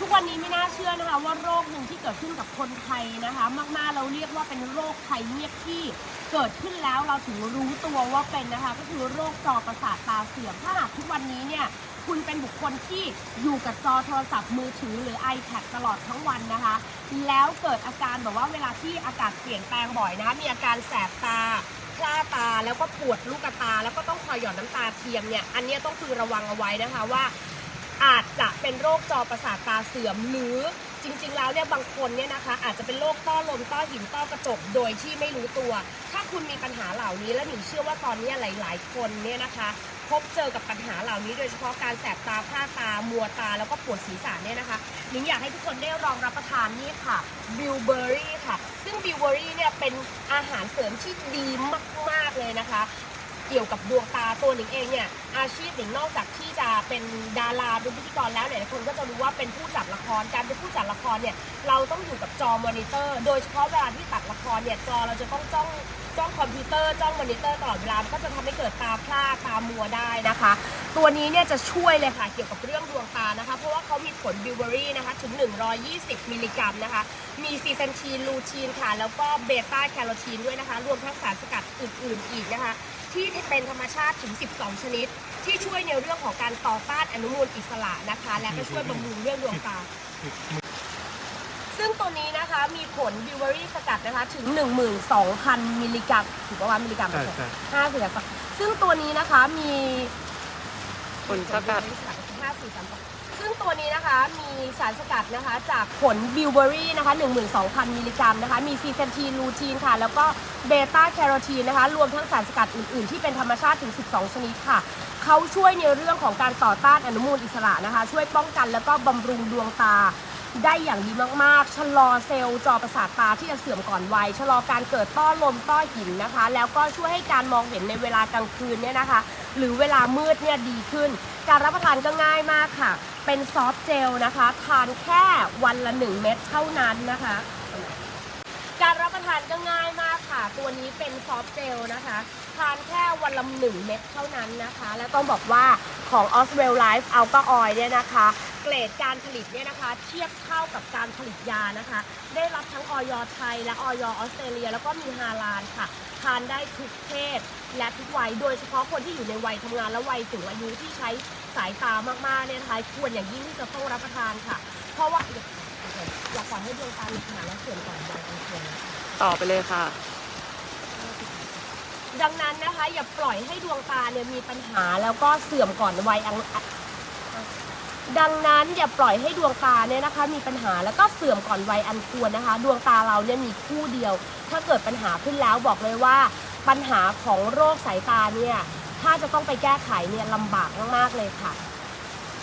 ทุกวันนี้ไม่น่าเชื่อนะคะว่าโรคหนึ่งที่เกิดขึ้นกับคนไทยนะคะ มากๆเราเรียกว่าเป็นโรคภัยเงียบที่เกิดขึ้นแล้วเราถึงรู้ตัวว่าเป็นนะคะ ก็คือโรคจอประสาทตาเสื่อมถ้าหากทุกวันนี้เนี่ยคุณเป็นบุคคลที่อยู่กับจอโทรศัพท์มือถือหรือ iPad ตลอดทั้งวันนะคะ แล้วเกิดอาการแบบว่าเวลาที่อากาศเปลี่ยนแปลงบ่อยนะคะมีอาการแสบตาพร่าตาแล้วก็ปวดลูกตา แล้วก็ต้องคอยหยอดน้ำตาเทียมเนี่ยอันนี้ต้องคือระวังเอาไว้นะคะว่า อาจจะเป็นโรคจอประสาทตาเสื่อมหรือจริง ๆ แล้วเนี่ยบางคนเนี่ยนะคะ อาจจะเป็นโรคต้อลมต้อหินต้อกระจกโดยที่ไม่รู้ตัว ถ้าคุณมีปัญหาเหล่านี้และหนิงเชื่อว่าตอนนี้หลาย ๆ คนเนี่ยนะคะ พบเจอกับปัญหาเหล่านี้ โดยเฉพาะการแสบตาพร่าตา มัวตาแล้วก็ปวดศีรษะเนี่ยนะคะหนิงอยากให้ทุกคนได้ลองรับประทานนี่ค่ะบิวเบอรี่ค่ะ ซึ่งบิวเบอรี่เนี่ยเป็นอาหารเสริมที่ดีมาก ๆ เลยนะคะ เกี่ยวกับดวงตาตัวหนิงเองเนี่ยอาชีพหนิงนอกจากที่จะเป็นดาราเป็นพิธีกรแล้วเนี่ยคนก็จะรู้ว่าเป็นผู้จัดละครการเป็นผู้จัดละครเนี่ยเราต้องอยู่กับจอมอนิเตอร์โดยเฉพาะเวลาที่ตัดละครเนี่ยจอเราจะต้องจ้องจ้องคอมพิวเตอร์จ้องมอนิเตอร์ตลอดเวลาก็จะทำให้เกิดตาพร่าตามัวได้นะคะ ตัวนี้เนี่ยจะช่วยเลยค่ะเกี่ยวกับเรื่องดวงตานะคะ เพราะว่าเขามีผลบิวเบอรี่นะคะถึง 120 มิลลิกรัมนะคะ มีซีเซนทีนลูทีนค่ะ แล้วก็เบต้าแคโรทีนด้วยนะคะ รวมทั้งสารสกัดอื่น ๆ อีกนะคะ ที่เป็นธรรมชาติถึง 12 ชนิด ที่ช่วยในเรื่องของการต่อต้านอนุมูลอิสระนะคะ และก็ช่วยบำรุงเรื่องดวงตา ซึ่งตัวนี้นะคะมีผลบิวเบอรี่สกัดนะคะถึง 12,000 มิลลิกรัมถือว่ามิลลิกรัมใช่ใช่ ห้าเสือสักซึ่งตัวนี้นะคะมี ผลสกัด ห้าสี่สามสองซึ่งตัวนี้นะคะมีสารสกัดนะคะจากผลบิวเบอรี่นะคะ12,000 มิลลิกรัมนะคะ มีซีเซนทีนลูทีนค่ะ แล้วก็เบต้าแคโรทีนนะคะ รวมทั้งสารสกัดอื่น ๆ ที่เป็นธรรมชาติถึง 12 ชนิดค่ะ เขาช่วยในเรื่องของการต่อต้านอนุมูลอิสระนะคะ ช่วยป้องกันแล้วก็บำรุงดวงตา ได้อย่างดีมาก ๆ ชะลอเซลล์จอประสาทตาที่จะเสื่อมก่อนวัย ชะลอการเกิดต้อลมต้อหินนะคะ แล้วก็ช่วยให้การมองเห็นในเวลากลางคืนเนี่ยนะคะ หรือเวลามืดเนี่ยดีขึ้น การรับประทานก็ง่ายมากค่ะ เป็นซอฟต์เจลนะคะ ทานแค่วันละ 1 เม็ดเท่านั้นนะคะ การรับประทานก็ง่ายมาก ตัวนี้เป็นซอฟต์เจลนะคะทานแค่วันละหนึ่งเม็ดเท่านั้นนะคะ และต้องบอกว่าของ o s w e l l Life Alga Oil เนี่ยนะคะ เกรดการผลิตเนี่ยนะคะ เทียบเท่ากับการผลิตยานะคะ ได้รับทั้งออยไทย และออยออสเตรเลีย แล้วก็มีฮาลาลค่ะ ทานได้ทุกเพศและทุกวัย โดยเฉพาะคนที่อยู่ในวัยทำงานและวัยสูงอายุที่ใช้สายตามากๆเนี่ยนะคะควรอย่างยิ่งที่จะต้องรับประทานค่ะ เพราะว่าอยากปล่อให้ดวงตามีปัญหาและเสื่อมก่อนวัยอันควรต่อไปเลยค่ะ ดังนั้นนะคะ อย่าปล่อยให้ดวงตาเนี่ยมีปัญหาแล้วก็เสื่อมก่อนวัยอังดังนั้นอย่าปล่อยให้ดวงตาเนี่ยนะคะ มีปัญหาแล้วก็เสื่อมก่อนวัยอันควรนะคะ ดวงตาเราเนี่ยมีคู่เดียว ถ้าเกิดปัญหาขึ้นแล้วบอกเลยว่า ปัญหาของโรคสายตาเนี่ยถ้าจะต้องไปแก้ไขเนี่ยลำบากมากๆเลยค่ะ